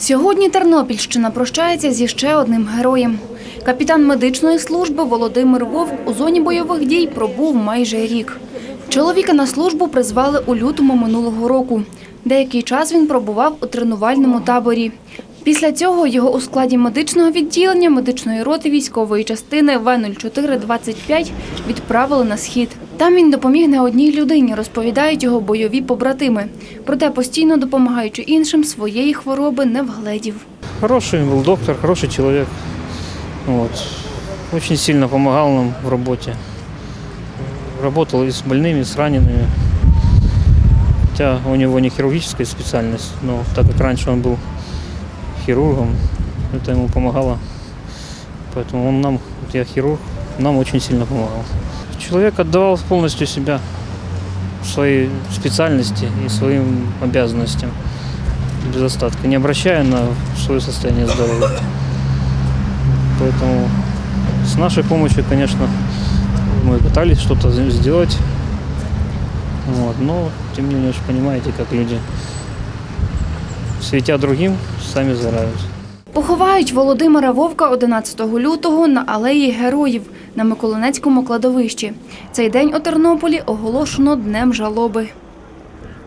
Сьогодні Тернопільщина прощається зі ще одним героєм. Капітан медичної служби Володимир Вовк у зоні бойових дій пробув майже рік. Чоловіка на службу призвали у лютому минулого року. Деякий час він пробував у тренувальному таборі. Після цього його у складі медичного відділення медичної роти військової частини В-0425 відправили на схід. Там він допоміг не одній людині, розповідають його бойові побратими. Проте постійно допомагаючи іншим, своєї хвороби не вгледів. Хороший был доктор, хороший человек. Вот. Очень сильно помогал нам в работе. Работал и с больными, и с ранеными. Хотя у него не хирургическая специальность, но так как раньше он был хирургом, это ему помогало. Поэтому он нам, вот я хирург, нам очень сильно помогал. Человек отдавал полностью себя своей специальности и своим обязанностям без остатка, не обращая на свое состояние здоровья. Поэтому с нашей помощью, конечно, мы пытались что-то сделать. Вот, но, тем не менее, вы понимаете, как люди, светя другим, сами загорают. Поховають Володимира Вовка 11 лютого на алеї Героїв на Миколинецькому кладовищі. Цей день у Тернополі оголошено Днем жалоби.